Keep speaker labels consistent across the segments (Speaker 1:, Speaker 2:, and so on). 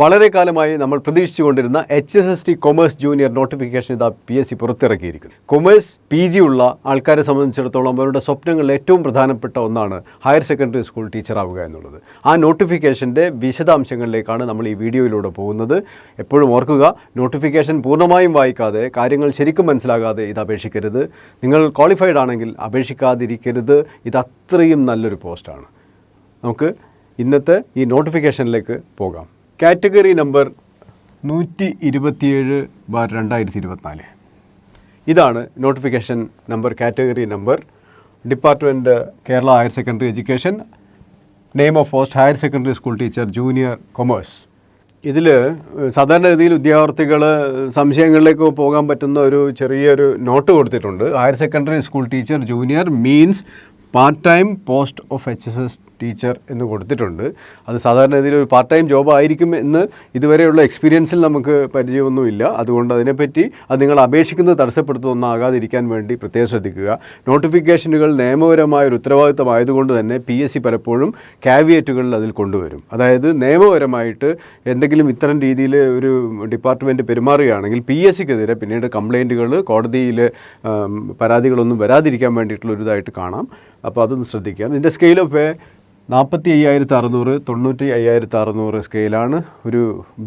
Speaker 1: വളരെ കാലമായി നമ്മൾ പ്രതീക്ഷിച്ചുകൊണ്ടിരുന്ന H S S T commerce junior notification ഇതാ പി എസ് സി പുറത്തിറക്കിയിരിക്കുന്നു. കൊമേഴ്സ് പി ജി ഉള്ള ആൾക്കാരെ സംബന്ധിച്ചിടത്തോളം അവരുടെ സ്വപ്നങ്ങളിൽ ഏറ്റവും പ്രധാനപ്പെട്ട ഒന്നാണ് ഹയർ സെക്കൻഡറി സ്കൂൾ ടീച്ചറാവുക എന്നുള്ളത്. ആ നോട്ടിഫിക്കേഷന്റെ വിശദാംശങ്ങളിലേക്കാണ് നമ്മൾ ഈ വീഡിയോയിലൂടെ പോകുന്നത്. എപ്പോഴും ഓർക്കുക നോട്ടിഫിക്കേഷൻ പൂർണമായും വായിക്കാതെ കാര്യങ്ങൾ ശരിക്കും മനസ്സിലാകാതെ ഇത് അപേക്ഷിക്കരുത്. നിങ്ങൾ ക്വാളിഫൈഡ് ആണെങ്കിൽ അപേക്ഷിക്കാതിരിക്കരുത്. ഇത് അത്രയും നല്ലൊരു പോസ്റ്റാണ് നമുക്ക് ഇന്നത്തെ ഈ നോട്ടിഫിക്കേഷനിലേക്ക് പോകാം. കാറ്റഗറി നമ്പർ നൂറ്റി ഇരുപത്തിയേഴ് ബാർ രണ്ടായിരത്തി ഇരുപത്തിനാല് ഇതാണ് notification number category number. Department Kerala higher secondary education name of post higher secondary school teacher junior commerce. ഇതിൽ സാധാരണഗതിയിൽ ഉദ്യോഗാർത്ഥികൾ സംശയങ്ങളിലേക്ക് പോകാൻ പറ്റുന്ന ഒരു ചെറിയൊരു നോട്ട് കൊടുത്തിട്ടുണ്ട്. Higher secondary school teacher junior means part time post of H S S teacher എന്ന് കൊടുത്തിട്ടുണ്ട്. അത് സാധാരണ ഇതിൽ ഒരു പാർട്ട് ടൈം ജോബ് ആയിരിക്കും എന്ന് ഇതുവരെയുള്ള എക്സ്പീരിയൻസിൽ നമുക്ക് പരിചയമൊന്നുമില്ല. അതുകൊണ്ട് അതിനെപ്പറ്റി അത് നിങ്ങൾ അപേക്ഷിക്കുന്നത് തടസ്സപ്പെടുത്തുന്നൊന്നാകാതിരിക്കാൻ വേണ്ടി പ്രത്യേകം ശ്രദ്ധിക്കുക. നോട്ടിഫിക്കേഷനുകൾ നിയമപരമായ ഒരു ഉത്തരവാദിത്തമായതുകൊണ്ട് തന്നെ പി എസ് സി പലപ്പോഴും കാവിയേറ്റുകളിൽ അതിൽ കൊണ്ടുവരും. അതായത് നിയമപരമായിട്ട് എന്തെങ്കിലും ഇത്തരം രീതിയിൽ ഒരു ഡിപ്പാർട്ട്മെന്റ് പെരുമാറുകയാണെങ്കിൽ പി എസ് സിക്കെതിരെ പിന്നീട് കംപ്ലൈന്റുകൾ കോടതിയിൽ പരാതികളൊന്നും വരാതിരിക്കാൻ വേണ്ടിയിട്ടുള്ള ഒരു ഇതായിട്ട് കാണാം. അപ്പോൾ അതൊന്ന് ശ്രദ്ധിക്കാം ഇതിന്റെ സ്കെയിൽ ഓഫ് നാൽപ്പത്തി അയ്യായിരത്തി അറുന്നൂറ് തൊണ്ണൂറ്റി അയ്യായിരത്തി അറുന്നൂറ് സ്കെയിലാണ്. ഒരു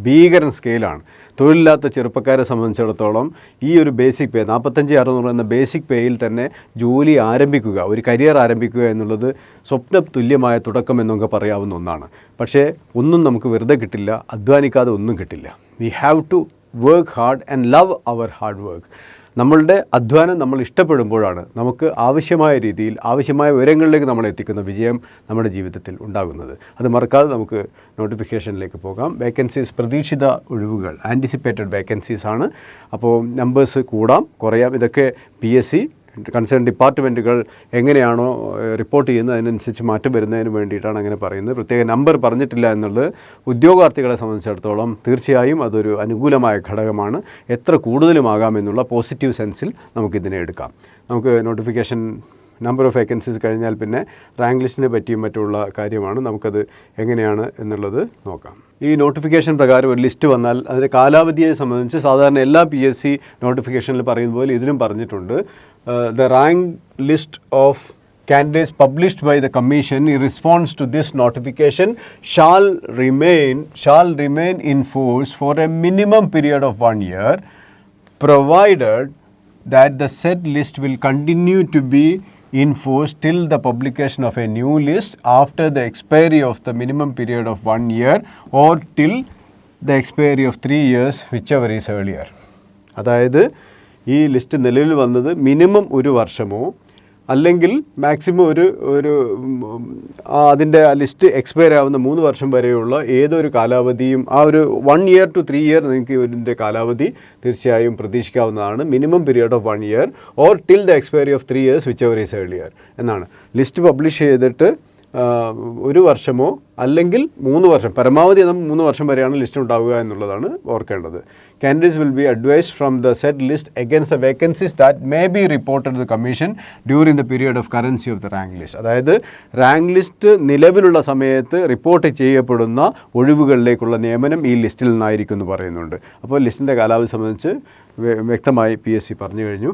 Speaker 1: ഭീകരൻ സ്കെയിലാണ്. തൊഴിലില്ലാത്ത ചെറുപ്പക്കാരെ സംബന്ധിച്ചിടത്തോളം ഈ ഒരു ബേസിക് പേ നാൽപ്പത്തഞ്ച് അറുന്നൂറ് എന്ന ബേസിക് പേയിൽ തന്നെ ജോലി ആരംഭിക്കുക ഒരു കരിയർ ആരംഭിക്കുക എന്നുള്ളത് സ്വപ്ന തുല്യമായ തുടക്കം എന്നൊക്കെ പറയാവുന്ന ഒന്നാണ്. പക്ഷേ ഒന്നും നമുക്ക് വെറുതെ കിട്ടില്ല അധ്വാനിക്കാതെ ഒന്നും കിട്ടില്ല. We have to work hard and love our hard work നമ്മളുടെ അധ്വാനം നമ്മൾ ഇഷ്ടപ്പെടുമ്പോഴാണ് നമുക്ക് ആവശ്യമായ രീതിയിൽ ആവശ്യമായ ഉയരങ്ങളിലേക്ക് നമ്മൾ എത്തിക്കുന്ന വിജയം നമ്മുടെ ജീവിതത്തിൽ ഉണ്ടാകുന്നത്. അത് മറക്കാതെ നമുക്ക് നോട്ടിഫിക്കേഷനിലേക്ക് പോകാം. വേക്കൻസീസ് പ്രതീക്ഷിത ഒഴിവുകൾ ആന്റിസിപ്പേറ്റഡ് വേക്കൻസീസ് ആണ്. അപ്പോൾ നമ്പേഴ്സ് കൂടാം കുറയാം. ഇതൊക്കെ പി എസ് സി കൺസേൺ ഡിപ്പാർട്ട്മെന്റുകൾ എങ്ങനെയാണോ റിപ്പോർട്ട് ചെയ്യുന്നത് അതിനനുസരിച്ച് മാറ്റം വരുന്നതിന് വേണ്ടിയിട്ടാണ് അങ്ങനെ പറയുന്നത്. പ്രത്യേക നമ്പർ പറഞ്ഞിട്ടില്ല എന്നുള്ളത് ഉദ്യോഗാർത്ഥികളെ സംബന്ധിച്ചിടത്തോളം തീർച്ചയായും അതൊരു അനുകൂലമായ ഘടകമാണ്. എത്ര കൂടുതലുമാകാം എന്നുള്ള പോസിറ്റീവ് സെൻസിൽ നമുക്കിതിനെ എടുക്കാം. നമുക്ക് നോട്ടിഫിക്കേഷൻ നമ്പർ ഓഫ് വേക്കൻസീസ് കഴിഞ്ഞാൽ പിന്നെ റാങ്ക് ലിസ്റ്റിനെ പറ്റിയും മറ്റുള്ള കാര്യമാണ്. നമുക്കത് എങ്ങനെയാണ് എന്നുള്ളത് നോക്കാം. ഈ നോട്ടിഫിക്കേഷൻ പ്രകാരം ഒരു ലിസ്റ്റ് വന്നാൽ അതിന്റെ കാലാവധിയെ സംബന്ധിച്ച് സാധാരണ എല്ലാ പി എസ് സി നോട്ടിഫിക്കേഷനിൽ പറയുന്ന പോലെ ഇതിലും പറഞ്ഞിട്ടുണ്ട്. the rank list of candidates published by the commission in response to this notification shall remain shall remain in force for a minimum period of one year provided that the said list will continue to be in force till the publication of a new list after the expiry of the minimum period of one year or till the expiry of three years whichever is earlier അതായത് ഈ list നിലവിൽ വന്നത് minimum ഒരു വർഷമോ അല്ലെങ്കിൽ maximum ഒരു ഒരു അതിന്റെ ലിസ്റ്റ് എക്സ്പയർ ആവുന്ന മൂന്ന് വർഷം വരെയുള്ള ഏതൊരു കാലാവധിയും ആ ഒരു one year two three year നിങ്ങൾക്ക് ഇതിന്റെ കാലാവധി തീർച്ചയായും പ്രതീക്ഷിക്കാവുന്നതാണ്. Minimum period of one year or till the expiry of three years whichever is earlier എന്നാണ്. ലിസ്റ്റ് പബ്ലിഷ് ചെയ്തിട്ട് ഒരു വർഷമോ അല്ലെങ്കിൽ മൂന്ന് വർഷം പരമാവധി നമ്മൾ മൂന്ന് വർഷം വരെയാണ് ലിസ്റ്റ് ഉണ്ടാവുക എന്നുള്ളതാണ് ഓർക്കേണ്ടത്. Candidates will be advise from the set list against the vacancies that may be reported the commission during the period of currency of the rank list അതായത് റാങ്ക് ലിസ്റ്റ് നിലവിലുള്ള സമയത്ത് റിപ്പോർട്ട് ചെയ്യപ്പെടുന്ന ഒഴിവുകളിലേക്കുള്ള നിയമനം ഈ ലിസ്റ്റിൽ നിന്നായിരിക്കും എന്ന് പറയുന്നുണ്ട്. അപ്പോൾ ലിസ്റ്റിന്റെ കാലാവധി സംബന്ധിച്ച് വ്യക്തമായി പി എസ് സി പറഞ്ഞു കഴിഞ്ഞു.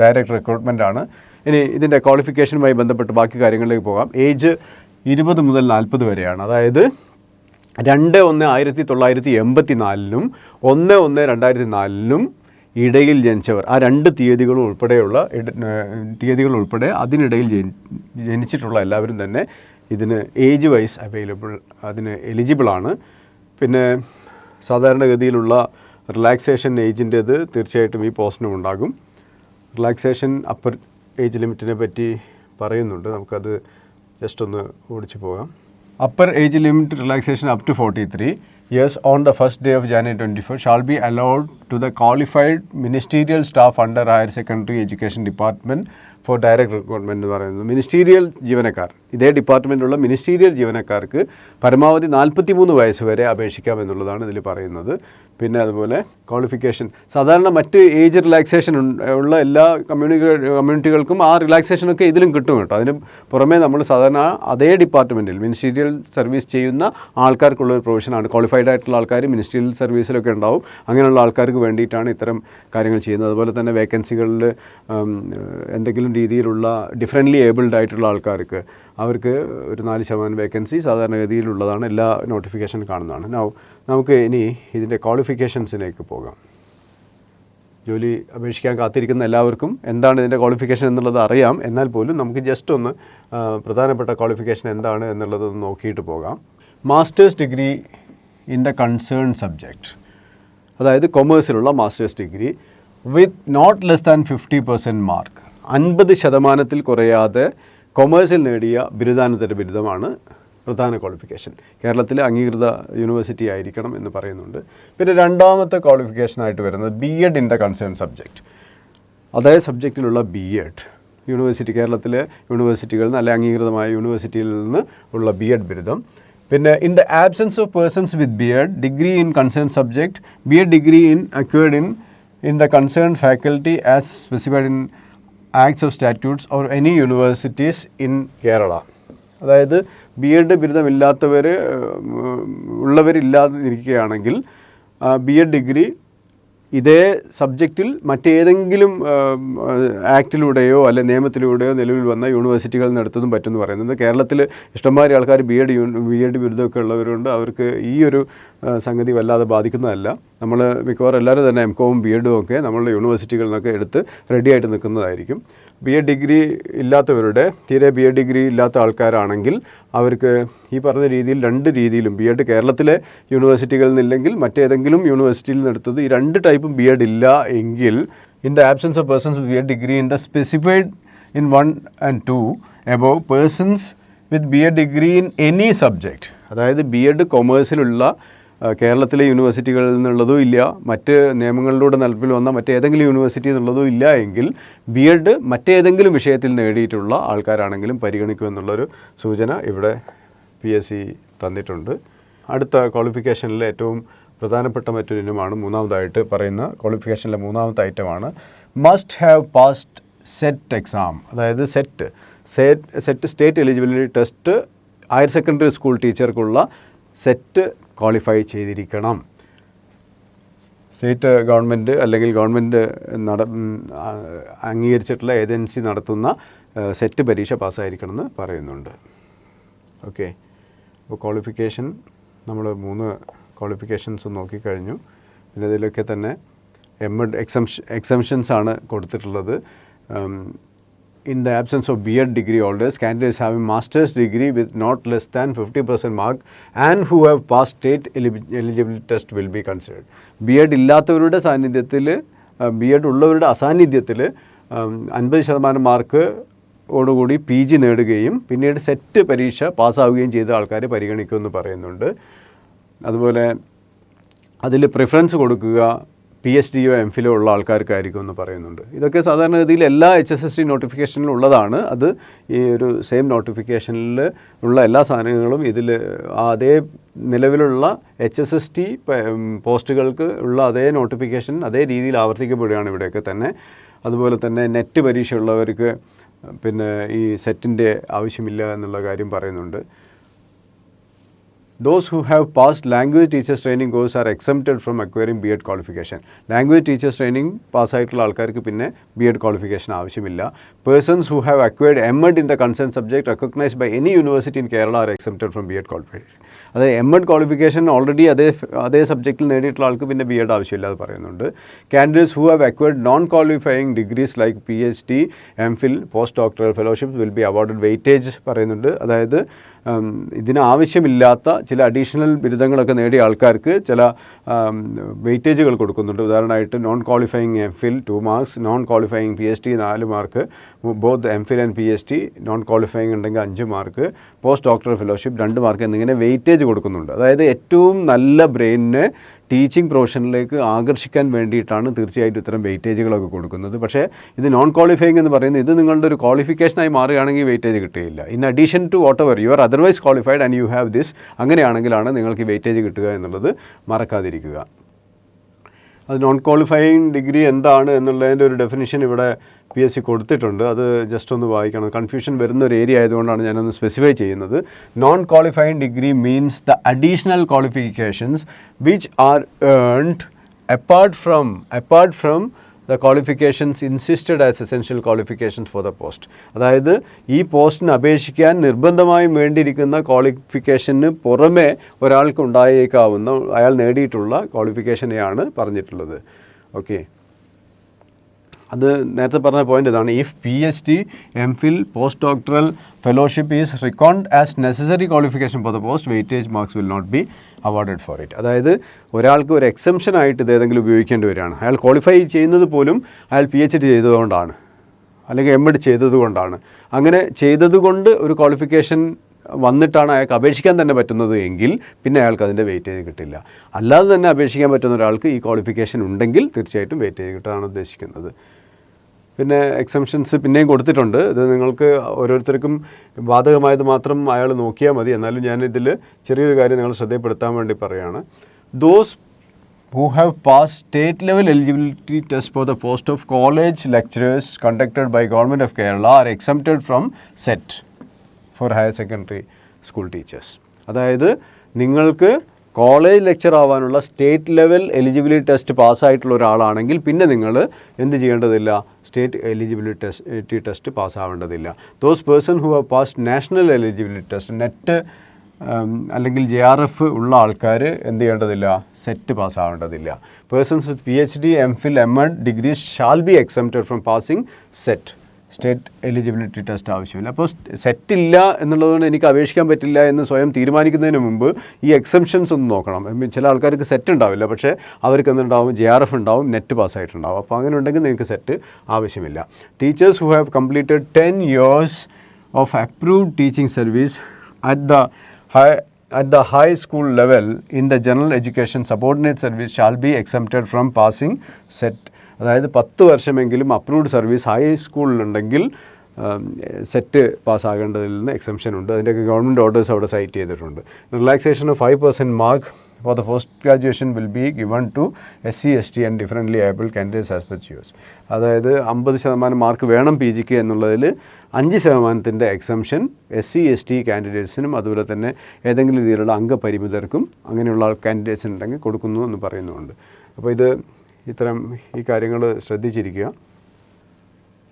Speaker 1: ഡയറക്റ്റ് റിക്രൂട്ട്മെന്റ് ആണ്. ഇനി ഇതിന്റെ ക്വാളിഫിക്കേഷനുമായി ബന്ധപ്പെട്ട് ബാക്കി കാര്യങ്ങളിലേക്ക് പോകാം. ഏജ് ഇരുപത് മുതൽ നാൽപ്പത് വരെയാണ്. അതായത് രണ്ട് ഒന്ന് ആയിരത്തി തൊള്ളായിരത്തി എൺപത്തി നാലിനും ഒന്ന് ഒന്ന് രണ്ടായിരത്തി നാലിനും ഇടയിൽ ജനിച്ചവർ. ആ രണ്ട് തീയതികളും ഉൾപ്പെടെയുള്ള തീയതികൾ ഉൾപ്പെടെ അതിനിടയിൽ ജനിച്ചിട്ടുള്ള എല്ലാവരും തന്നെ ഇതിന് ഏജ് വൈസ് അവൈലബിൾ അതിന് എലിജിബിളാണ് പിന്നെ സാധാരണഗതിയിലുള്ള റിലാക്സേഷൻ ഏജിന്റേത് തീർച്ചയായിട്ടും ഈ പോസ്റ്റിനും ഉണ്ടാകും. റിലാക്സേഷൻ അപ്പർ ഏജ് ലിമിറ്റിനെ പറ്റി പറയുന്നുണ്ട്. നമുക്കത് ജസ്റ്റ് ഒന്ന് ഓടിച്ചു പോകാം. Upper age limit relaxation up to forty three years on the first day of January twenty four shall be allowed to the qualified ministerial staff under higher secondary education department for direct recruitment എന്ന് പറയുന്നത് ministerial ജീവനക്കാർ. ഇതേ ഡിപ്പാർട്ട്മെന്റിലുള്ള ministerial ജീവനക്കാർക്ക് പരമാവധി നാൽപ്പത്തി മൂന്ന് വയസ്സ് വരെ അപേക്ഷിക്കാം എന്നുള്ളതാണ് ഇതിൽ പറയുന്നത്. പിന്നെ അതുപോലെ ക്വാളിഫിക്കേഷൻ സാധാരണ മറ്റ് ഏജ് റിലാക്സേഷൻ ഉള്ള എല്ലാ കമ്മ്യൂണിറ്റി കമ്മ്യൂണിറ്റികൾക്കും ആ റിലാക്സേഷനൊക്കെ ഇതിലും കിട്ടും കേട്ടോ. അതിന് പുറമേ നമ്മൾ സാധാരണ അതേ ഡിപ്പാർട്ട്മെന്റിൽ മിനിസ്റ്റീരിയൽ സർവീസ് ചെയ്യുന്ന ആൾക്കാർക്കുള്ള ഒരു പ്രൊവിഷനാണ് ക്വാളിഫൈഡ് ആയിട്ടുള്ള ആൾക്കാർ മിനിസ്റ്റീരിയൽ സർവീസിലൊക്കെ ഉണ്ടാവും. അങ്ങനെയുള്ള ആൾക്കാർക്ക് വേണ്ടിയിട്ടാണ് ഇത്തരം കാര്യങ്ങൾ ചെയ്യുന്നത്. അതുപോലെ തന്നെ വേക്കൻസികളിൽ എന്തെങ്കിലും രീതിയിലുള്ള ഡിഫറെന്റ്ലി ഏബിൾഡ് ആയിട്ടുള്ള ആൾക്കാർക്ക് അവർക്ക് ഒരു നാല് ശതമാനം വേക്കൻസി സാധാരണഗതിയിലുള്ളതാണ് എല്ലാ നോട്ടിഫിക്കേഷൻ കാണുന്നതാണ്. നൗ നമുക്ക് ഇനി ഇതിന്റെ ക്വാളിഫിക്കേഷൻസിലേക്ക് പോകാം. ജോലി അപേക്ഷിക്കാൻ കാത്തിരിക്കുന്ന എല്ലാവർക്കും എന്താണ് ഇതിന്റെ ക്വാളിഫിക്കേഷൻ എന്നുള്ളത് അറിയാം. എന്നാൽ പോലും നമുക്ക് ജസ്റ്റ് ഒന്ന് പ്രധാനപ്പെട്ട ക്വാളിഫിക്കേഷൻ എന്താണ് എന്നുള്ളത് നോക്കിയിട്ട് പോകാം. Master's degree in the concern subject അതായത് കൊമേഴ്സിലുള്ള master's degree with not less than fifty percent mark അൻപത് ശതമാനത്തിൽ കുറയാതെ കൊമേഴ്സിൽ നേടിയ ബിരുദാനന്തര ബിരുദമാണ് പ്രധാന ക്വാളിഫിക്കേഷൻ. കേരളത്തിലെ അംഗീകൃത യൂണിവേഴ്സിറ്റി ആയിരിക്കണം എന്ന് പറയുന്നുണ്ട്. പിന്നെ രണ്ടാമത്തെ ക്വാളിഫിക്കേഷനായിട്ട് വരുന്നത് B Ed in the concern subject അതായത് സബ്ജക്റ്റിലുള്ള ബി എഡ് യൂണിവേഴ്സിറ്റി കേരളത്തിലെ യൂണിവേഴ്സിറ്റികളിൽ നിന്ന് അല്ലെങ്കിൽ അംഗീകൃതമായ യൂണിവേഴ്സിറ്റിയിൽ നിന്ന് ഉള്ള ബി എഡ് ബിരുദം. പിന്നെ in the absence of persons with B Ed degree in concern subject B Ed degree in acquired in in the concern faculty as specified in acts of statutes or any universities in Kerala അതായത് B Ed ബിരുദമില്ലാത്തവർ ഉള്ളവരില്ലാതിരിക്കുകയാണെങ്കിൽ B Ed degree ഇതേ സബ്ജക്റ്റിൽ മറ്റേതെങ്കിലും ആക്ടിലൂടെയോ അല്ലെ നിയമത്തിലൂടെയോ നിലവിൽ വന്ന യൂണിവേഴ്സിറ്റികൾ നടത്തുന്നതും പറ്റുമെന്ന് പറയുന്നത്. കേരളത്തിൽ ഇഷ്ടംമാതിരി ആൾക്കാർ ബി എഡ് ബി എഡ് ബിരുദമൊക്കെ ഉള്ളവരുണ്ട്. അവർക്ക് ഈ ഒരു സംഗതി വല്ലാതെ ബാധിക്കുന്നതല്ല. നമ്മൾ മിക്കവാറും എല്ലാവരും തന്നെ എം കോവും ബി എഡും ഒക്കെ നമ്മളുടെ യൂണിവേഴ്സിറ്റികളിൽ നിന്നൊക്കെ എടുത്ത് റെഡിയായിട്ട് നിൽക്കുന്നതായിരിക്കും. ബി എഡ് ഡിഗ്രി ഇല്ലാത്തവരുടെ തീരെ ബി എഡ് ഡിഗ്രി ഇല്ലാത്ത ആൾക്കാരാണെങ്കിൽ അവർക്ക് ഈ പറഞ്ഞ രീതിയിൽ രണ്ട് രീതിയിലും ബി എഡ് കേരളത്തിലെ യൂണിവേഴ്സിറ്റികളിൽ നിന്നില്ലെങ്കിൽ മറ്റേതെങ്കിലും യൂണിവേഴ്സിറ്റിയിൽ നിന്ന് എടുത്തത് ഈ രണ്ട് ടൈപ്പും ബി എഡ് ഇല്ല എങ്കിൽ in the absence of persons B Ed degree in the specified in one and two above persons with B Ed degree in any subject അതായത് ബി എഡ് കൊമേഴ്സിലുള്ള കേരളത്തിലെ യൂണിവേഴ്സിറ്റികളിൽ നിന്നുള്ളതും ഇല്ല. മറ്റ് നിയമങ്ങളിലൂടെ നൽപ്പിൽ വന്ന മറ്റേതെങ്കിലും യൂണിവേഴ്സിറ്റി എന്നുള്ളതും ഇല്ല എങ്കിൽ ബി എഡ് മറ്റേതെങ്കിലും വിഷയത്തിൽ നേടിയിട്ടുള്ള ആൾക്കാരാണെങ്കിലും പരിഗണിക്കുമെന്നുള്ളൊരു സൂചന ഇവിടെ പി എസ് സി തന്നിട്ടുണ്ട്. അടുത്ത ക്വാളിഫിക്കേഷനിലെ ഏറ്റവും പ്രധാനപ്പെട്ട മറ്റൊരു ഇനമാണ് മൂന്നാമതായിട്ട് പറയുന്ന ക്വാളിഫിക്കേഷനിലെ മൂന്നാമത്തെ ഐറ്റമാണ് must have passed SET exam അതായത് SET SET SET state eligibility test higher secondary school ടീച്ചർക്കുള്ള SET qualify ചെയ്തിരിക്കണം. സ്റ്റേറ്റ് ഗവൺമെന്റ് അല്ലെങ്കിൽ ഗവൺമെന്റ് നട അംഗീകരിച്ചിട്ടുള്ള ഏജൻസി നടത്തുന്ന സെറ്റ് പരീക്ഷ പാസ്സായിരിക്കണമെന്ന് പറയുന്നുണ്ട്. ഓക്കെ അപ്പോൾ ക്വാളിഫിക്കേഷൻ നമ്മൾ മൂന്ന് ക്വാളിഫിക്കേഷൻസ് നോക്കിക്കഴിഞ്ഞു. പിന്നെ ഇതിലൊക്കെ തന്നെ എം എഡ് എക്സംഷ എക്സംഷൻസ് ആണ് കൊടുത്തിട്ടുള്ളത്. Of B Ed degree holders candidates having master's degree with not less than fifty percent mark and who have pass state eligibility test will be considered B Ed ഇല്ലാത്തവരുടെ സാന്നിധ്യത്തിൽ B Ed ഉള്ളവരുടെ അസാന്നിധ്യത്തിൽ അൻപത് ശതമാനം mark ഓടുകൂടി P G നേടുകയും പിന്നീട് set പരീക്ഷ പാസ്സാവുകയും ചെയ്ത ആൾക്കാരെ പരിഗണിക്കുമെന്ന് പറയുന്നുണ്ട്. അതുപോലെ അതിൽ പ്രിഫറൻസ് കൊടുക്കുക പി എച്ച് ഡിയോ എം ഫിലോ ഉള്ള ആൾക്കാർക്കായിരിക്കും എന്ന് പറയുന്നുണ്ട്. ഇതൊക്കെ സാധാരണഗതിയിൽ എല്ലാ എച്ച് എസ് എസ് ടി നോട്ടിഫിക്കേഷനിലും ഉള്ളതാണ്. അത് ഈ ഒരു സെയിം നോട്ടിഫിക്കേഷനിൽ ഉള്ള എല്ലാ സാധനങ്ങളും ഇതിൽ അതേ നിലവിലുള്ള എച്ച് എസ് എസ് ടി പോസ്റ്റുകൾക്ക് ഉള്ള അതേ നോട്ടിഫിക്കേഷൻ അതേ രീതിയിൽ ആവർത്തിക്കപ്പെടുകയാണ് ഇവിടെയൊക്കെ തന്നെ. അതുപോലെ തന്നെ നെറ്റ് പരീക്ഷ ഉള്ളവർക്ക് പിന്നെ ഈ സെറ്റിന്റെ ആവശ്യമില്ല എന്നുള്ള കാര്യം പറയുന്നുണ്ട്. Those who have passed language teachers training course are exempted from acquiring B Ed qualification language teachers training പാസ്സായിട്ടുള്ള ആൾക്കാർക്ക് പിന്നെ ബി എഡ് ക്വാളിഫിക്കേഷൻ ആവശ്യമില്ല. Persons who have acquired M Ed in the concern subject recognised by any university in Kerala are excepted from B Ed qualification അതായത് M Ed qualification already അതേ അതേ സബ്ജക്റ്റിൽ നേടിയിട്ടുള്ള ആൾക്ക് പിന്നെ B Ed ആവശ്യമില്ല അത് പറയുന്നുണ്ട്. Candidates who have acquired non qualifying degrees like P H D M Phil post doctoral fellowship will be awarded weightage പറയുന്നുണ്ട്. അതായത് ഉം, ഇതിന് ആവശ്യമില്ലാത്ത ചില അഡീഷണൽ ബിരുദങ്ങളൊക്കെ നേടിയ ആൾക്കാർക്ക് ചില വെയിറ്റേജുകൾ കൊടുക്കുന്നുണ്ട്. ഉദാഹരണമായിട്ട് non qualifying M Phil two marks non qualifying P H D നാല് mark both M Phil and P H D non qualifying ഉണ്ടെങ്കിൽ അഞ്ച് മാർക്ക് പോസ്റ്റ് ഡോക്ടർ ഫെലോഷിപ്പ് രണ്ട് മാർക്ക് എന്നിങ്ങനെ വെയിറ്റേജ് കൊടുക്കുന്നുണ്ട്. അതായത് ഏറ്റവും നല്ല ബ്രെയിനിനെ ടീച്ചിങ് പ്രൊഫഷനിലേക്ക് ആകർഷിക്കാൻ വേണ്ടിയിട്ടാണ് തീർച്ചയായിട്ടും ഇത്തരം വെയിറ്റേജുകളൊക്കെ കൊടുക്കുന്നത്. പക്ഷേ ഇത് നോൺ ക്വാളിഫൈങ് എന്ന് പറയുന്നത് ഇത് നിങ്ങളുടെ ഒരു ക്വാളിഫിക്കേഷനായി മാറുകയാണെങ്കിൽ വെയിറ്റേജ് കിട്ടുകയില്ല. In addition to whatever you are otherwise qualified and you have this അങ്ങനെയാണെങ്കിലാണ് നിങ്ങൾക്ക് വെയിറ്റേജ് കിട്ടുക എന്നുള്ളത് മറക്കാതിരിക്കുക. അത് നോൺ ക്വാളിഫൈയിങ് ഡിഗ്രി എന്താണ് എന്നുള്ളതിന്റെ ഒരു ഡെഫിനിഷൻ ഇവിടെ പി എസ് സി കൊടുത്തിട്ടുണ്ട്. അത് ജസ്റ്റ് ഒന്ന് വായിക്കണം. കൺഫ്യൂഷൻ വരുന്ന ഒരു ഏരിയ ആയതുകൊണ്ടാണ് ഞാനൊന്ന് സ്പെസിഫൈ ചെയ്യുന്നത്. Non qualifying degree means the additional qualifications which are earned apart from apart from the qualifications insisted as essential qualifications for the post അതായത് ഈ പോസ്റ്റിന് അപേക്ഷിക്കാൻ നിർബന്ധമായും വേണ്ടിയിരിക്കുന്ന ക്വാളിഫിക്കേഷന് പുറമെ ഒരാൾക്ക് ഉണ്ടായേക്കാവുന്ന അയാൾ നേടിയിട്ടുള്ള ക്വാളിഫിക്കേഷനെയാണ് പറഞ്ഞിട്ടുള്ളത്. ഓക്കെ അത് നേരത്തെ പറഞ്ഞ പോയിന്റ് ഇതാണ്. If P H D M Phil post doctoral fellowship is reckoned as necessary qualification for the post weightage marks will not be awarded for it അതായത് ഒരാൾക്ക് ഒരു എക്സംഷൻ ആയിട്ട് ഇത് ഏതെങ്കിലും ഉപയോഗിക്കേണ്ടി വരികയാണ്. അയാൾ ക്വാളിഫൈ ചെയ്യുന്നത് പോലും അയാൾ പി എച്ച് ഡി ചെയ്തതുകൊണ്ടാണ്. അല്ലെങ്കിൽ എം എഡ് ചെയ്തതുകൊണ്ടാണ്. അങ്ങനെ ചെയ്തതുകൊണ്ട് ഒരു ക്വാളിഫിക്കേഷൻ വന്നിട്ടാണ് അയാൾക്ക് അപേക്ഷിക്കാൻ തന്നെ പറ്റുന്നത് എങ്കിൽ പിന്നെ അയാൾക്ക് അതിന്റെ വെയിറ്റേജ് കിട്ടില്ല. അല്ലാതെ തന്നെ അപേക്ഷിക്കാൻ പറ്റുന്ന ഒരാൾക്ക് ഈ ക്വാളിഫിക്കേഷൻ ഉണ്ടെങ്കിൽ തീർച്ചയായിട്ടും വെയിറ്റേജ് കിട്ടാനാണ് ഉദ്ദേശിക്കുന്നത്. പിന്നെ എക്സംഷൻസ് പിന്നെയും കൊടുത്തിട്ടുണ്ട് ഇത് നിങ്ങൾക്ക് ഓരോരുത്തർക്കും ബാധകമായത് മാത്രം അയാൾ നോക്കിയാൽ മതി എന്നാലും ഞാൻ ഇതിൽ ചെറിയൊരു കാര്യം നിങ്ങൾ ശ്രദ്ധപ്പെടുത്താൻ വേണ്ടി പറയുകയാണ് those who have passed state level eligibility test for the post of college lecturers conducted by government of kerala are exempted from set for higher secondary school teachers അതായത് നിങ്ങൾക്ക് കോളേജ് ലെക്ചർ ആവാനുള്ള സ്റ്റേറ്റ് ലെവൽ എലിജിബിലിറ്റി ടെസ്റ്റ് പാസ്സായിട്ടുള്ള ഒരാളാണെങ്കിൽ പിന്നെ നിങ്ങൾ എന്ത് ചെയ്യേണ്ടതില്ല? State eligibility test test പാസ്സാവേണ്ടതില്ല those person who have passed national eligibility test NET അല്ലെങ്കിൽ ജെ ആർ എഫ് ഉള്ള ആൾക്കാർ എന്ത് ചെയ്യേണ്ടതില്ല? SET പാസ്സാവേണ്ടതില്ല persons with P H D M Phil M Ed degrees shall be exempted from passing SET state eligibility test ആവശ്യമില്ല. അപ്പോൾ set ഇല്ല എന്നുള്ളതുകൊണ്ട് എനിക്ക് അപേക്ഷിക്കാൻ പറ്റില്ല എന്ന് സ്വയം തീരുമാനിക്കുന്നതിന് മുമ്പ് ഈ എക്സംഷൻസ് ഒന്ന് നോക്കണം. ചില ആൾക്കാർക്ക് സെറ്റ് ഉണ്ടാവില്ല. പക്ഷേ അവർക്ക് എന്തുണ്ടാവും? ജെ ആർ എഫ് ഉണ്ടാവും നെറ്റ് പാസ്സായിട്ടുണ്ടാവും അപ്പോൾ അങ്ങനെ ഉണ്ടെങ്കിൽ നിങ്ങൾക്ക് സെറ്റ് ആവശ്യമില്ല. Teachers who have completed ten years of approved teaching service at the high at the high school level in the general education subordinate service shall be exempted from passing set അതായത് പത്ത് വർഷമെങ്കിലും approved service ഹൈസ്കൂളിലുണ്ടെങ്കിൽ SET പാസ്സാകേണ്ടതിൽ നിന്ന് exemption ഉണ്ട്. അതിന്റെയൊക്കെ government orders അവിടെ cite ചെയ്തിട്ടുണ്ട്. Relaxation of five percent mark for the post graduation will be given to S C S T and differently able candidates as per use അതായത് അമ്പത് ശതമാനം മാർക്ക് വേണം പി ജിക്ക് എന്നുള്ളതിൽ അഞ്ച് ശതമാനത്തിന്റെ exemption S C S T കാൻഡിഡേറ്റ്സിനും അതുപോലെ തന്നെ ഏതെങ്കിലും രീതിയിലുള്ള അംഗപരിമിതർക്കും അങ്ങനെയുള്ള കാൻഡിഡേറ്റ്സ് കൊടുക്കുന്നു എന്ന് പറയുന്നുണ്ട്. അപ്പോൾ ഇത് ഇത്തരം ഈ കാര്യങ്ങൾ ശ്രദ്ധിച്ചിരിക്കുക.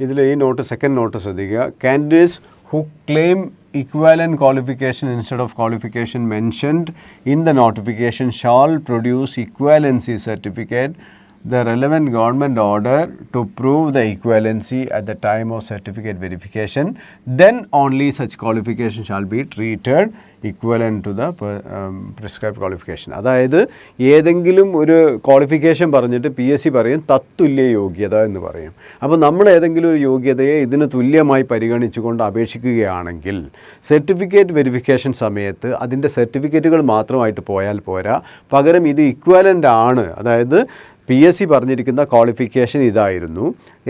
Speaker 1: ഇതിൽ ഈ നോട്ട് സെക്കൻഡ് നോട്ട് ശ്രദ്ധിക്കുക. Candidates who claim equivalent qualification instead of qualification mentioned in the notification shall produce equivalency certificate the relevant government order to prove the equivalency at the time of certificate verification. Then only such qualification shall be treated. Equivalent to the prescribe qualification അതായത് ഏതെങ്കിലും ഒരു qualification പറഞ്ഞിട്ട് P S C പറയും തത്തുല്യ യോഗ്യത എന്ന് പറയും. അപ്പോൾ നമ്മൾ ഏതെങ്കിലും ഒരു യോഗ്യതയെ ഇതിന് തുല്യമായി പരിഗണിച്ചുകൊണ്ട് അപേക്ഷിക്കുകയാണെങ്കിൽ സർട്ടിഫിക്കറ്റ് വെരിഫിക്കേഷൻ സമയത്ത് അതിന്റെ സർട്ടിഫിക്കറ്റുകൾ മാത്രമായിട്ട് പോയാൽ പോരാ. പകരം ഇത് ഇക്വലന്റ് ആണ്. അതായത് പി എസ് സി പറഞ്ഞിരിക്കുന്ന ക്വാളിഫിക്കേഷൻ ഇതായിരുന്നു.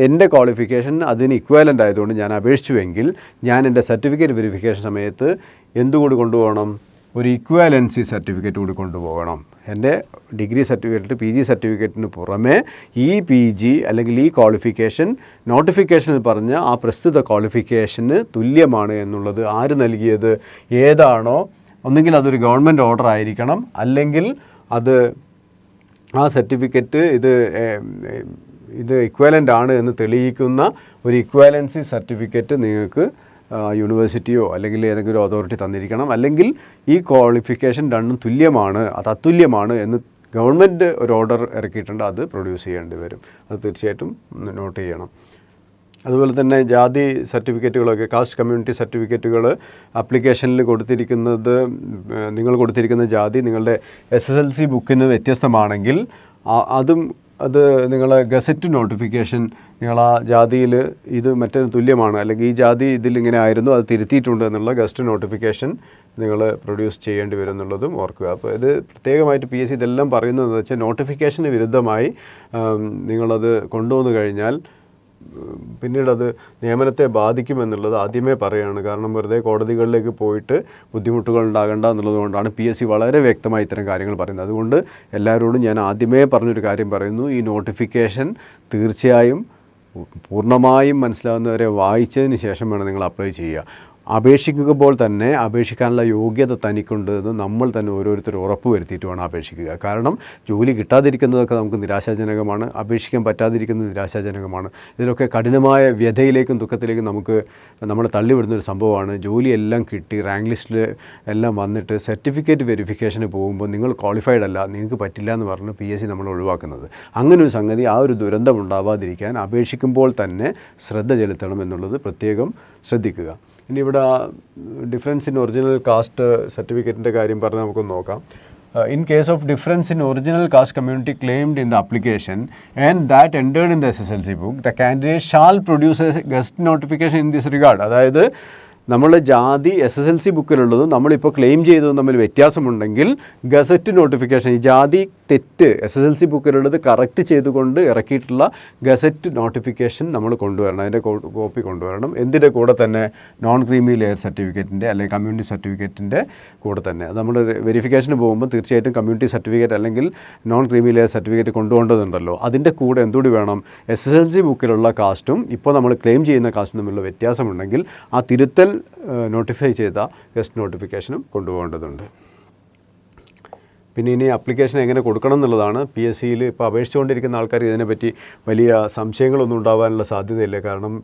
Speaker 1: എന്റെ ക്വാളിഫിക്കേഷൻ അതിന് ഇക്വാലന്റ് ആയതുകൊണ്ട് ഞാൻ അപേക്ഷിച്ചുവെങ്കിൽ ഞാൻ എന്റെ സർട്ടിഫിക്കറ്റ് വെരിഫിക്കേഷൻ സമയത്ത് എന്തുകൂടി കൊണ്ടുപോകണം? ഒരു ഇക്വാലൻസി സർട്ടിഫിക്കറ്റ് കൂടി കൊണ്ടുപോകണം. എന്റെ ഡിഗ്രി സർട്ടിഫിക്കറ്റ് പി ജി സർട്ടിഫിക്കറ്റിന് പുറമേ ഈ പി ജി അല്ലെങ്കിൽ ഈ ക്വാളിഫിക്കേഷൻ നോട്ടിഫിക്കേഷനിൽ പറഞ്ഞ ആ പ്രസ്തുത ക്വാളിഫിക്കേഷന് തുല്യമാണ് എന്നുള്ളത് ആര് നൽകിയത്? ഏതാണോ? ഒന്നുകിൽ അതൊരു ഗവൺമെന്റ് ഓർഡർ ആയിരിക്കണം. അല്ലെങ്കിൽ അത് ആ സർട്ടിഫിക്കറ്റ് ഇത് ഇത് ഇക്വാലന്റ് ആണ് എന്ന് തെളിയിക്കുന്ന ഒരു ഇക്വാലൻസി സർട്ടിഫിക്കറ്റ് നിങ്ങൾക്ക് യൂണിവേഴ്സിറ്റിയോ അല്ലെങ്കിൽ ഏതെങ്കിലും അതോറിറ്റി തന്നിരിക്കണം. അല്ലെങ്കിൽ ഈ ക്വാളിഫിക്കേഷൻ രണ്ടും തുല്യമാണ് അത് അതുല്യമാണ് എന്ന് ഗവൺമെന്റ് ഒരു ഓർഡർ ഇറക്കിയിട്ടുണ്ട് അത് പ്രൊഡ്യൂസ് ചെയ്യേണ്ടി വരും. അത് തീർച്ചയായിട്ടും നോട്ട് ചെയ്യണം. അതുപോലെ തന്നെ ജാതി സർട്ടിഫിക്കറ്റുകളൊക്കെ കാസ്റ്റ് കമ്മ്യൂണിറ്റി സർട്ടിഫിക്കറ്റുകൾ ആപ്ലിക്കേഷനിൽ കൊടുത്തിരിക്കുന്നത് നിങ്ങൾ കൊടുത്തിരിക്കുന്ന ജാതി നിങ്ങളുടെ എസ് എസ് എൽ സി ബുക്കിന് വ്യത്യസ്തമാണെങ്കിൽ അതും അത് നിങ്ങളെ ഗസറ്റ് നോട്ടിഫിക്കേഷൻ നിങ്ങൾ ആ ജാതിയിൽ ഇത് മറ്റൊരു തുല്യമാണ് അല്ലെങ്കിൽ ഈ ജാതി ഇതിൽ ഇങ്ങനെ ആയിരുന്നു അത് തിരുത്തിയിട്ടുണ്ട് എന്നുള്ള ഗസ്റ്റ് നോട്ടിഫിക്കേഷൻ നിങ്ങൾ പ്രൊഡ്യൂസ് ചെയ്യേണ്ടി വരും എന്നുള്ളതും ഓർക്കുക. അപ്പോൾ ഇത് പ്രത്യേകമായിട്ട് പി എസ് സി ഇതെല്ലാം പറയുന്നത് വെച്ചാൽ നോട്ടിഫിക്കേഷന് വിരുദ്ധമായി നിങ്ങളത് കൊണ്ടുവന്നു കഴിഞ്ഞാൽ പിന്നീട് അത് നിയമനത്തെ ബാധിക്കുമെന്നുള്ളത് ആദ്യമേ പറയുകയാണ് കാരണം വെറുതെ കോടതികളിലേക്ക് പോയിട്ട് ബുദ്ധിമുട്ടുകൾ ഉണ്ടാകേണ്ട എന്നുള്ളതുകൊണ്ടാണ് പി എസ് സി വളരെ വ്യക്തമായി ഇത്തരം കാര്യങ്ങൾ പറയുന്നത്. അതുകൊണ്ട് എല്ലാവരോടും ഞാൻ ആദ്യമേ പറഞ്ഞൊരു കാര്യം പറയുന്നു. ഈ നോട്ടിഫിക്കേഷൻ തീർച്ചയായും പൂർണമായും മനസ്സിലാവുന്നവരെ വായിച്ചതിന് ശേഷം വേണം നിങ്ങൾ അപ്ലൈ ചെയ്യുക. അപേക്ഷിക്കുമ്പോൾ തന്നെ അപേക്ഷിക്കാനുള്ള യോഗ്യത തനിക്കുണ്ട് എന്ന് നമ്മൾ തന്നെ ഓരോരുത്തർ ഉറപ്പ് വരുത്തിയിട്ട് വേണം അപേക്ഷിക്കുക. കാരണം ജോലി കിട്ടാതിരിക്കുന്നതൊക്കെ നമുക്ക് നിരാശാജനകമാണ് അപേക്ഷിക്കാൻ പറ്റാതിരിക്കുന്നത് നിരാശാജനകമാണ്. ഇതിലൊക്കെ കഠിനമായ വ്യഥയിലേക്കും ദുഃഖത്തിലേക്കും നമുക്ക് നമ്മളെ തള്ളിവിടുന്ന ഒരു സംഭവമാണ്. ജോലിയെല്ലാം കിട്ടി റാങ്ക് ലിസ്റ്റിൽ എല്ലാം വന്നിട്ട് സർട്ടിഫിക്കറ്റ് വെരിഫിക്കേഷന് പോകുമ്പോൾ നിങ്ങൾ ക്വാളിഫൈഡ് അല്ല നിങ്ങൾക്ക് പറ്റില്ല എന്ന് പറഞ്ഞ് പി എസ് സി നമ്മൾ ഒഴിവാക്കുന്നത്. അങ്ങനെ ഒരു സംഗതി ആ ഒരു ദുരന്തം ഉണ്ടാവാതിരിക്കാൻ അപേക്ഷിക്കുമ്പോൾ തന്നെ ശ്രദ്ധ ചെലുത്തണം എന്നുള്ളത് പ്രത്യേകം ശ്രദ്ധിക്കുക. ഇനി ഇവിടെ ഡിഫറൻസ് ഇൻ ഒറിജിനൽ കാസ്റ്റ് സർട്ടിഫിക്കറ്റിന്റെ കാര്യം പറഞ്ഞ് നമുക്കൊന്ന് നോക്കാം. In case of difference in original caste community claimed in the application and that entered in the S S L C book the candidate shall produce a gazette notification in this regard അതായത് നമ്മൾ ജാതി S S L C ബുക്കിലുള്ളതും നമ്മളിപ്പോൾ claim ചെയ്തതും തമ്മിൽ വ്യത്യാസമുണ്ടെങ്കിൽ gazette notification ഈ ജാതി തെറ്റ് എസ് എസ് എൽ സി ബുക്കിലുള്ളത് കറക്റ്റ് ചെയ്തുകൊണ്ട് ഇറക്കിയിട്ടുള്ള ഗസറ്റ് നോട്ടിഫിക്കേഷൻ നമ്മൾ കൊണ്ടുവരണം അതിന്റെ കോപ്പി കൊണ്ടുവരണം. എന്തിന്റെ കൂടെ തന്നെ? നോൺ ക്രീമി ലെയർ സർട്ടിഫിക്കറ്റിന്റെ അല്ലെങ്കിൽ കമ്മ്യൂണിറ്റി സർട്ടിഫിക്കറ്റിന്റെ കൂടെ തന്നെ. അത് നമ്മൾ വെരിഫിക്കേഷന് പോകുമ്പോൾ തീർച്ചയായിട്ടും കമ്മ്യൂണിറ്റി സർട്ടിഫിക്കറ്റ് അല്ലെങ്കിൽ നോൺ ക്രീമി ലെയർ സർട്ടിഫിക്കറ്റ് കൊണ്ടുപോകേണ്ടതുണ്ടല്ലോ. അതിന്റെ കൂടെ എന്തുകൂടി വേണം? എസ് എസ് എൽ സി ബുക്കിലുള്ള കാസ്റ്റും ഇപ്പോൾ നമ്മൾ ക്ലെയിം ചെയ്യുന്ന കാസ്റ്റും തമ്മിലുള്ള വ്യത്യാസമുണ്ടെങ്കിൽ ആ തിരുത്തൽ നോട്ടിഫൈ ചെയ്ത ഗസ്റ്റ് നോട്ടിഫിക്കേഷനും കൊണ്ടുപോകേണ്ടതുണ്ട്. പിന്നെ ഇനി അപ്ലിക്കേഷൻ എങ്ങനെ കൊടുക്കണം എന്നുള്ളതാണ് പി എസ് സിയിൽ ഇപ്പോൾ അപേക്ഷിച്ചുകൊണ്ടിരിക്കുന്ന ആൾക്കാർ ഇതിനെപ്പറ്റി വലിയ സംശയങ്ങളൊന്നും ഉണ്ടാവാനുള്ള സാധ്യതയില്ല. കാരണം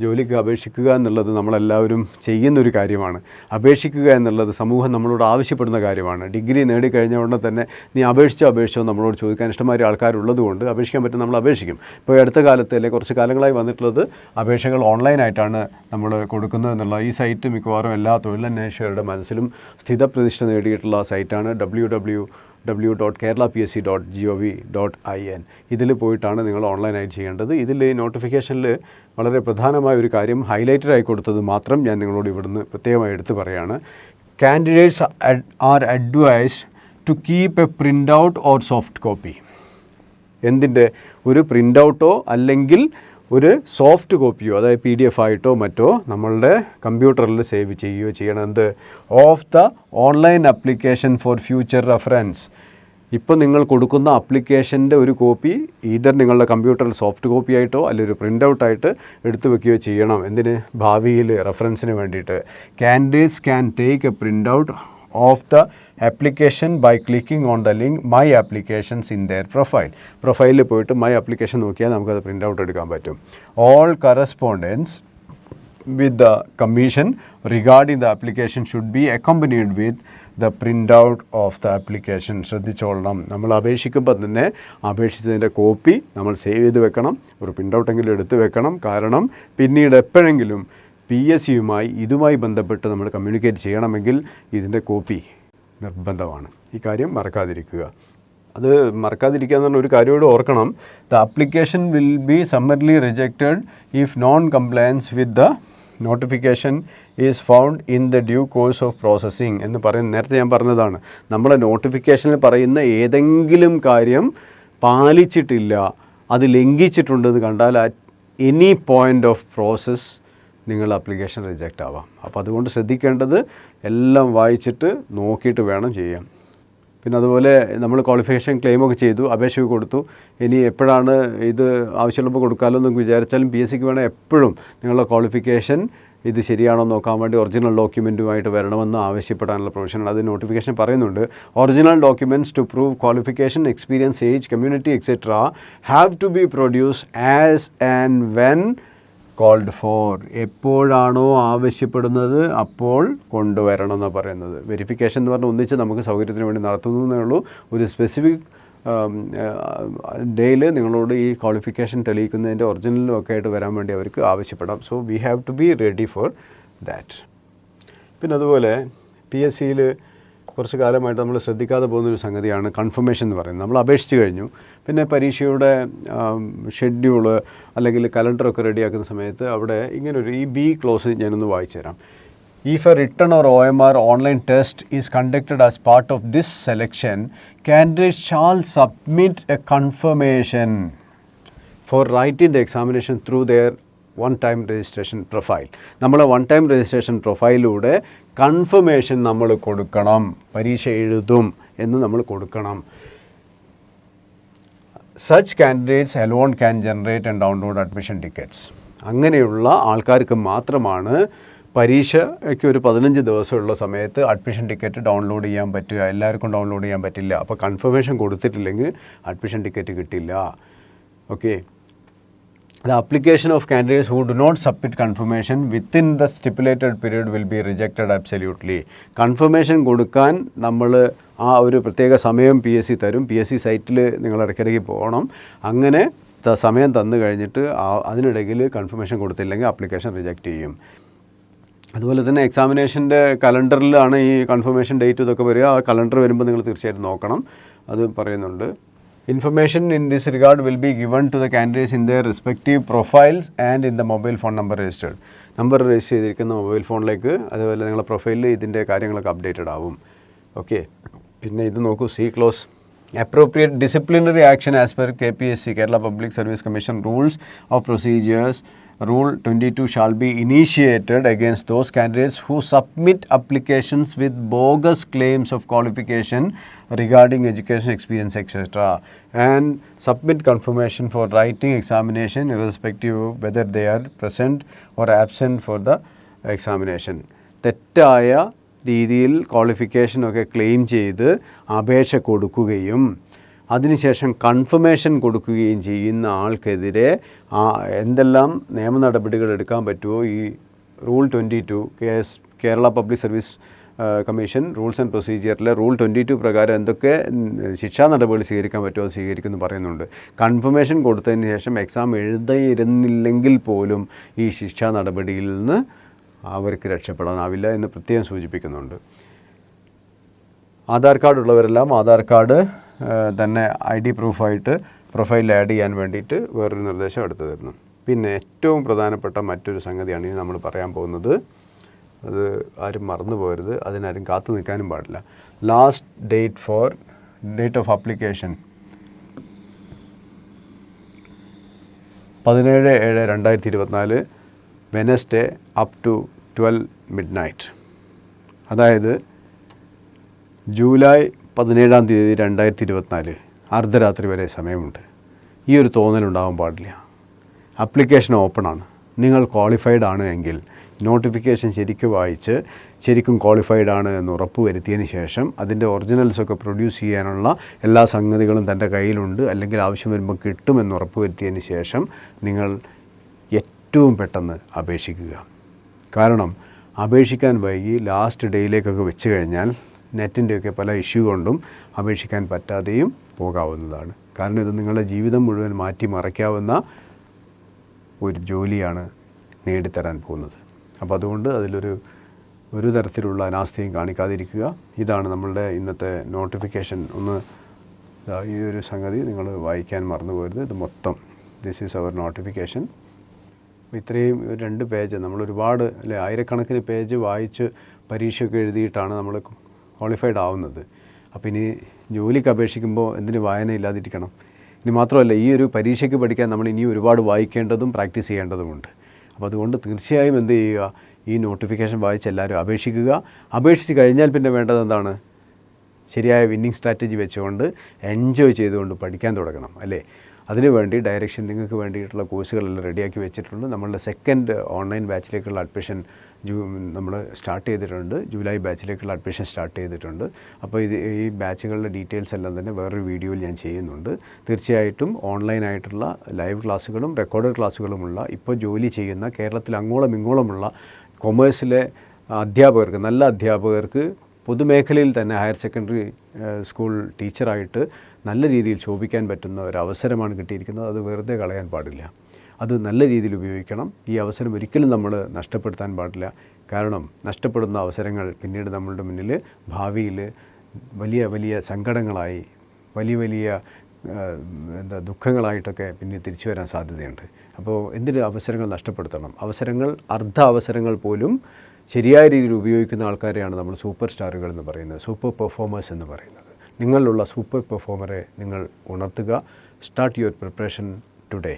Speaker 1: ജോലിക്ക് അപേക്ഷിക്കുക എന്നുള്ളത് നമ്മളെല്ലാവരും ചെയ്യുന്നൊരു കാര്യമാണ്. അപേക്ഷിക്കുക എന്നുള്ളത് സമൂഹം നമ്മളോട് ആവശ്യപ്പെടുന്ന കാര്യമാണ്. ഡിഗ്രി നേടിക്കഴിഞ്ഞ ഉടനെ തന്നെ നീ അപേക്ഷിച്ചോ അപേക്ഷിച്ചോ നമ്മളോട് ചോദിക്കാൻ ഇഷ്ടമായ ആൾക്കാരുള്ളത് കൊണ്ട് അപേക്ഷിക്കാൻ പറ്റും നമ്മൾ അപേക്ഷിക്കും. ഇപ്പോൾ അടുത്ത കാലത്ത് അല്ലെങ്കിൽ കുറച്ച് കാലങ്ങളായി വന്നിട്ടുള്ളത് അപേക്ഷകൾ ഓൺലൈനായിട്ടാണ് നമ്മൾ കൊടുക്കുന്നത് എന്നുള്ള ഈ സൈറ്റ് മിക്കവാറും എല്ലാ തൊഴിലന്വേഷകരുടെ മനസ്സിലും സ്ഥിതപ്രതിഷ്ഠ നേടിയിട്ടുള്ള സൈറ്റാണ് W W W dot Kerala P S C dot G O V dot I N ഇതിൽ പോയിട്ടാണ് നിങ്ങൾ ഓൺലൈനായിട്ട് ചെയ്യേണ്ടത്. ഇതിൽ നോട്ടിഫിക്കേഷനിൽ വളരെ പ്രധാനമായ ഒരു കാര്യം ഹൈലൈറ്റഡ് ആയി കൊടുത്തത് മാത്രം ഞാൻ നിങ്ങളോട് ഇവിടുന്ന് പ്രത്യേകമായി എടുത്ത് പറയുകയാണ് candidates are advised to keep a print out or soft copy എന്തിന്റെ? ഒരു പ്രിന്റ് ഔട്ടോ അല്ലെങ്കിൽ ഒരു സോഫ്റ്റ് കോപ്പിയോ അതായത് പി ഡി എഫ് ആയിട്ടോ മറ്റോ നമ്മളുടെ കമ്പ്യൂട്ടറിൽ സേവ് ചെയ്യുകയോ ചെയ്യണം. എന്ത്? Of the online application for future reference ഇപ്പോൾ നിങ്ങൾ കൊടുക്കുന്ന അപ്ലിക്കേഷന്റെ ഒരു കോപ്പി ഈതർ നിങ്ങളുടെ കമ്പ്യൂട്ടറിൽ സോഫ്റ്റ് കോപ്പി ആയിട്ടോ അല്ലെങ്കിൽ ഒരു പ്രിന്റ് ഔട്ട് ആയിട്ട് എടുത്തു വെക്കുകയോ ചെയ്യണം. എന്തിന്? ഭാവിയിൽ റെഫറൻസിന് വേണ്ടിയിട്ട്. Candidates can take a print out of the application by clicking on the link my applications in their profile പ്രൊഫൈലിൽ പോയിട്ട് മൈ ആപ്ലിക്കേഷൻ നോക്കിയാൽ നമുക്കത് പ്രിന്റ് ഔട്ട് എടുക്കാൻ പറ്റും. All correspondence with the commission commission the the should be be with the print out of the application ശ്രദ്ധിച്ചോളണം. നമ്മൾ അപേക്ഷിക്കുമ്പോൾ തന്നെ അപേക്ഷിച്ചതിന്റെ copy നമ്മൾ save ചെയ്ത് വെക്കണം. ഒരു പ്രിന്റ് ഔട്ടെങ്കിലും എടുത്ത് വെക്കണം. കാരണം പിന്നീട് എപ്പോഴെങ്കിലും പി എസ് സിയുമായി ഇതുമായി ബന്ധപ്പെട്ട് നമ്മൾ കമ്മ്യൂണിക്കേറ്റ് ചെയ്യണമെങ്കിൽ ഇതിന്റെ കോപ്പി നിർബന്ധമാണ്. ഈ കാര്യം മറക്കാതിരിക്കുക. അത് മറക്കാതിരിക്കുക എന്ന് പറഞ്ഞ ഒരു കാര്യം കൂടെ ഓർക്കണം. The application will be summarily rejected if non compliance with the notification is found in the due course of processing എന്ന് പറയുന്ന നേരത്തെ ഞാൻ പറഞ്ഞതാണ്. നമ്മളെ നോട്ടിഫിക്കേഷനിൽ പറയുന്ന ഏതെങ്കിലും കാര്യം പാലിച്ചിട്ടില്ല അത് ലംഘിച്ചിട്ടുണ്ടെന്ന് കണ്ടാൽ at any point of process നിങ്ങൾ അപ്ലിക്കേഷൻ റിജക്റ്റ് ആവാം. അപ്പോൾ അതുകൊണ്ട് ശ്രദ്ധിക്കേണ്ടത് എല്ലാം വായിച്ചിട്ട് നോക്കിയിട്ട് വേണം ചെയ്യാൻ. പിന്നെ അതുപോലെ നമ്മൾ ക്വാളിഫിക്കേഷൻ ക്ലെയിമൊക്കെ ചെയ്തു അപേക്ഷ കൊടുത്തു. ഇനി എപ്പോഴാണ് ഇത് ആവശ്യമുള്ളപ്പോൾ കൊടുക്കാമല്ലോ എന്ന് വിചാരിച്ചാലും പി എസ് സിക്ക് വേണേൽ എപ്പോഴും നിങ്ങളുടെ ക്വാളിഫിക്കേഷൻ ഇത് ശരിയാണോ നോക്കാൻ വേണ്ടി ഒറിജിനൽ ഡോക്യുമെന്റുമായിട്ട് വരണമെന്ന് ആവശ്യപ്പെടാനുള്ള പ്രൊവിഷൻ അത് നോട്ടിഫിക്കേഷൻ പറയുന്നുണ്ട്. Original documents to prove qualification experience age community etcetera have to be produce as and when called for എപ്പോഴാണോ ആവശ്യപ്പെടുന്നത് അപ്പോൾ കൊണ്ടുവരണം എന്നാണ് പറയുന്നത്. വെരിഫിക്കേഷൻ എന്ന് പറഞ്ഞാൽ ഒന്നിച്ച് നമുക്ക് സൗകര്യത്തിന് വേണ്ടി നടത്തുന്നതേ ഉള്ളൂ. ഒരു സ്പെസിഫിക് ഡേയിൽ നിങ്ങളോട് ഈ ക്വാളിഫിക്കേഷൻ തെളിയിക്കുന്നതിന്റെ ഒറിജിനലും ഒക്കെ ആയിട്ട് വരാൻ വേണ്ടി അവർക്ക് ആവശ്യപ്പെടാം. So we have to be ready for that പിന്നെ അതുപോലെ പി എസ് സിയിൽ കുറച്ച് കാലമായിട്ട് നമ്മൾ ശ്രദ്ധിക്കാതെ പോകുന്നൊരു സംഗതിയാണ് കൺഫർമേഷൻ എന്ന് പറയുന്നത്. നമ്മൾ അപേക്ഷിച്ച് കഴിഞ്ഞു. പിന്നെ പരീക്ഷയുടെ ഷെഡ്യൂൾ അല്ലെങ്കിൽ കലണ്ടറൊക്കെ റെഡിയാക്കുന്ന സമയത്ത് അവിടെ ഇങ്ങനൊരു ഈ ബി ക്ലോസ് ഞാനൊന്ന് വായിച്ചു തരാം. If a written or OMR online test is conducted as part of this selection, candidate shall submit a confirmation write in the examination through their one time registration profile നമ്മൾ one time registration പ്രൊഫൈലിലൂടെ confirmation നമ്മൾ കൊടുക്കണം. പരീക്ഷ എഴുതും എന്ന് നമ്മൾ കൊടുക്കണം. Such candidates alone can generate and download admission tickets അങ്ങനെയുള്ള ആൾക്കാർക്ക് മാത്രമാണ് പരീക്ഷയ്ക്ക് ഒരു പതിനഞ്ച് ദിവസമുള്ള സമയത്ത് അഡ്മിഷൻ ടിക്കറ്റ് ഡൗൺലോഡ് ചെയ്യാൻ പറ്റുക. എല്ലാവർക്കും ഡൗൺലോഡ് ചെയ്യാൻ പറ്റില്ല. അപ്പോൾ കൺഫർമേഷൻ കൊടുത്തിട്ടില്ലെങ്കിൽ അഡ്മിഷൻ ടിക്കറ്റ് കിട്ടില്ല. Okay the application of candidates who do not submit confirmation within the stipulated period will be rejected absolutely confirmation കൊടുക്കാൻ നമ്മൾ ആ ഒരു പ്രത്യേക സമയം പി എസ് സി തരും. പി എസ് സി സൈറ്റിൽ നിങ്ങൾ ഇടയ്ക്കിടയ്ക്ക് പോകണം. അങ്ങനെ സമയം തന്നു കഴിഞ്ഞിട്ട് അതിനിടയിൽ കൺഫർമേഷൻ കൊടുത്തില്ലെങ്കിൽ അപ്ലിക്കേഷൻ റിജക്റ്റ് ചെയ്യും. അതുപോലെ തന്നെ എക്സാമിനേഷന്റെ കലണ്ടറിലാണ് ഈ കൺഫർമേഷൻ ഡേറ്റ് ഇതൊക്കെ വരിക. ആ കലണ്ടർ വരുമ്പോൾ നിങ്ങൾ തീർച്ചയായിട്ടും നോക്കണം. അത് പറയുന്നുണ്ട്. Information in this regard will be given to the candidates in their respective profiles and in the mobile phone number registered number register ചെയ്തിരിക്കുന്ന മൊബൈൽ ഫോണിലേക്ക് അതുപോലെ നിങ്ങളുടെ പ്രൊഫൈലിൽ ഇതിന്റെ കാര്യങ്ങളൊക്കെ അപ്ഡേറ്റഡ് ആവും. ഓക്കെ പിന്നെ ഇത് നോക്കൂ C clause appropriate disciplinary action as per KPSC Kerala Public Service Commission rules of procedures rule 22 shall be initiated against those candidates who submit applications with bogus claims of qualification regarding education experience etc and submit confirmation for writing examination irrespective of whether they are present or absent for the examination തെറ്റായ രീതിയിൽ ക്വാളിഫിക്കേഷനൊക്കെ claim ചെയ്ത് അപേക്ഷ കൊടുക്കുകയും അതിനുശേഷം confirmation കൊടുക്കുകയും ചെയ്യുന്ന ആൾക്കെതിരെ എന്തെല്ലാം നിയമ നടപടികൾ എടുക്കാൻ പറ്റുമോ ഈ rule twenty two case Kerala Public Service Commission Rules and പ്രൊസീജിയറിലെ rule twenty two പ്രകാരം എന്തൊക്കെ ശിക്ഷാ നടപടികൾ സ്വീകരിക്കാൻ പറ്റുമോ അത് സ്വീകരിക്കുമെന്ന് പറയുന്നുണ്ട്. കൺഫർമേഷൻ കൊടുത്തതിന് ശേഷം എക്സാം എഴുതിയിരുന്നില്ലെങ്കിൽ പോലും ഈ ശിക്ഷാ നടപടിയിൽ നിന്ന് അവർക്ക് രക്ഷപ്പെടാനാവില്ല എന്ന് പ്രത്യേകം സൂചിപ്പിക്കുന്നുണ്ട്. ആധാർ കാർഡ് ഉള്ളവരെല്ലാം ആധാർ കാർഡ് തന്നെ ഐ ഡി പ്രൂഫായിട്ട് പ്രൊഫൈലിൽ ആഡ് ചെയ്യാൻ വേണ്ടിയിട്ട് വേറൊരു നിർദ്ദേശം എടുത്തു തരുന്നു. പിന്നെ ഏറ്റവും പ്രധാനപ്പെട്ട മറ്റൊരു സംഗതിയാണ് ഇനി നമ്മൾ പറയാൻ പോകുന്നത്. അത് ആരും മറന്നു പോകരുത്. അതിനാരും കാത്തു നിൽക്കാനും പാടില്ല. Last date for date of application പതിനേഴ് ഏഴ് രണ്ടായിരത്തി ഇരുപത്തിനാല് Wednesday up to twelve midnight അതായത് ജൂലൈ പതിനേഴാം തീയതി രണ്ടായിരത്തി ഇരുപത്തിനാല് അർദ്ധരാത്രി വരെ സമയമുണ്ട്. ഈ ഒരു തോന്നലുണ്ടാവാൻ പാടില്ല. ആപ്ലിക്കേഷൻ ഓപ്പണാണ് നിങ്ങൾ ക്വാളിഫൈഡ് ആണ് എങ്കിൽ നോട്ടിഫിക്കേഷൻ ശരിക്കും വായിച്ച് ശരിക്കും ക്വാളിഫൈഡ് ആണ് എന്ന് ഉറപ്പ് വരുത്തിയതിന് ശേഷം അതിന്റെ ഒറിജിനൽസൊക്കെ പ്രൊഡ്യൂസ് ചെയ്യാനുള്ള എല്ലാ സംഗതികളും തന്റെ കയ്യിലുണ്ട്. അല്ലെങ്കിൽ ആവശ്യം വരുമ്പോൾ കിട്ടുമെന്ന് ഉറപ്പ് വരുത്തിയതിന് ശേഷം നിങ്ങൾ ഏറ്റവും പെട്ടെന്ന് അപേക്ഷിക്കുക. കാരണം അപേക്ഷിക്കാൻ വൈകി ലാസ്റ്റ് ഡേയിലേക്കൊക്കെ വെച്ച് കഴിഞ്ഞാൽ നെറ്റിന്റെയൊക്കെ പല ഇഷ്യൂ കൊണ്ടും അപേക്ഷിക്കാൻ പറ്റാതെയും പോകാവുന്നതാണ്. കാരണം ഇത് നിങ്ങളുടെ ജീവിതം മുഴുവൻ മാറ്റി മറയ്ക്കാവുന്ന ഒരു ജോലിയാണ് നേടിത്തരാൻ പോകുന്നത്. അപ്പോൾ അതുകൊണ്ട് അതിലൊരു ഒരു തരത്തിലുള്ള അനാസ്ഥയും കാണിക്കാതിരിക്കുക. ഇതാണ് നമ്മളുടെ ഇന്നത്തെ നോട്ടിഫിക്കേഷൻ ഒന്ന് ഈ ഒരു സംഗതി നിങ്ങൾ വായിക്കാൻ മറന്നു പോകരുത് ഇത് മൊത്തം ദിസ് ഈസ് അവർ നോട്ടിഫിക്കേഷൻ ഇത്രയും രണ്ട് പേജ് നമ്മൾ ഒരുപാട് അല്ലെ ആയിരക്കണക്കിന് പേജ് വായിച്ച് പരീക്ഷയൊക്കെ എഴുതിയിട്ടാണ് നമ്മൾ ക്വാളിഫൈഡ് ആവുന്നത്. അപ്പോൾ ഇനി ജോലിക്ക് അപേക്ഷിക്കുമ്പോൾ എന്തിന് വായന ഇല്ലാതിരിക്കണം? ഇനി മാത്രമല്ല ഈ ഒരു പരീക്ഷയ്ക്ക് പഠിക്കാൻ നമ്മൾ ഇനി ഒരുപാട് വായിക്കേണ്ടതും പ്രാക്ടീസ് ചെയ്യേണ്ടതുമുണ്ട്. അപ്പോൾ അതുകൊണ്ട് തീർച്ചയായും എന്ത് ചെയ്യുക? ഈ നോട്ടിഫിക്കേഷൻ വായിച്ച് എല്ലാവരും അപേക്ഷിക്കുക. അപേക്ഷിച്ച് കഴിഞ്ഞാൽ പിന്നെ വേണ്ടത് എന്താണ്? ശരിയായ വിന്നിങ് സ്ട്രാറ്റജി വെച്ചുകൊണ്ട് എൻജോയ് ചെയ്തുകൊണ്ട് പഠിക്കാൻ തുടങ്ങണം അല്ലേ? അതിനുവേണ്ടി ഡയറക്ഷൻ നിങ്ങൾക്ക് വേണ്ടിയിട്ടുള്ള കോഴ്സുകളെല്ലാം റെഡിയാക്കി വെച്ചിട്ടുണ്ട്. നമ്മളുടെ സെക്കൻഡ് ഓൺലൈൻ ബാച്ചിലേക്കുള്ള അഡ്മിഷൻ ജൂ നമ്മൾ സ്റ്റാർട്ട് ചെയ്തിട്ടുണ്ട്. ജൂലൈ ബാച്ചിലേക്കുള്ള അഡ്മിഷൻ സ്റ്റാർട്ട് ചെയ്തിട്ടുണ്ട്. അപ്പോൾ ഇത് ഈ ബാച്ചുകളുടെ ഡീറ്റെയിൽസ് എല്ലാം തന്നെ വേറൊരു വീഡിയോയിൽ ഞാൻ ചെയ്യുന്നുണ്ട്. തീർച്ചയായിട്ടും ഓൺലൈനായിട്ടുള്ള ലൈവ് ക്ലാസ്സുകളും റെക്കോർഡഡ് ക്ലാസ്സുകളുമുള്ള ഇപ്പോൾ ജോലി ചെയ്യുന്ന കേരളത്തിൽ അങ്ങോളം ഇങ്ങോളമുള്ള കൊമേഴ്സിലെ അധ്യാപകർക്ക് നല്ല അധ്യാപകർക്ക് പൊതുമേഖലയിൽ തന്നെ ഹയർ സെക്കൻഡറി സ്കൂൾ ടീച്ചറായിട്ട് നല്ല രീതിയിൽ ശോഭിക്കാൻ പറ്റുന്ന ഒരു അവസരമാണ് കിട്ടിയിരിക്കുന്നത്. അത് വെറുതെ കളയാൻ പാടില്ല. അത് നല്ല രീതിയിൽ ഉപയോഗിക്കണം. ഈ അവസരം ഒരിക്കലും നമ്മൾ നഷ്ടപ്പെടുത്താൻ പാടില്ല. കാരണം നഷ്ടപ്പെടുന്ന അവസരങ്ങൾ പിന്നീട് നമ്മളുടെ മുന്നിൽ ഭാവിയിൽ വലിയ വലിയ സങ്കടങ്ങളായി വലിയ വലിയ എന്താ ദുഃഖങ്ങളായിട്ടൊക്കെ പിന്നെ തിരിച്ചു വരാൻ സാധ്യതയുണ്ട്. അപ്പോൾ എന്തിന് അവസരങ്ങൾ നഷ്ടപ്പെടുത്തണം? അവസരങ്ങൾ അർദ്ധ അവസരങ്ങൾ പോലും ശരിയായ രീതിയിൽ ഉപയോഗിക്കുന്ന ആൾക്കാരെയാണ് നമ്മൾ സൂപ്പർ സ്റ്റാറുകൾ എന്ന് പറയുന്നത് സൂപ്പർ പെർഫോമേഴ്സ് എന്ന് പറയുന്നത്. നിങ്ങളിലുള്ള സൂപ്പർ പെർഫോമറെ നിങ്ങൾ ഉണർത്തുക. Start your preparation
Speaker 2: today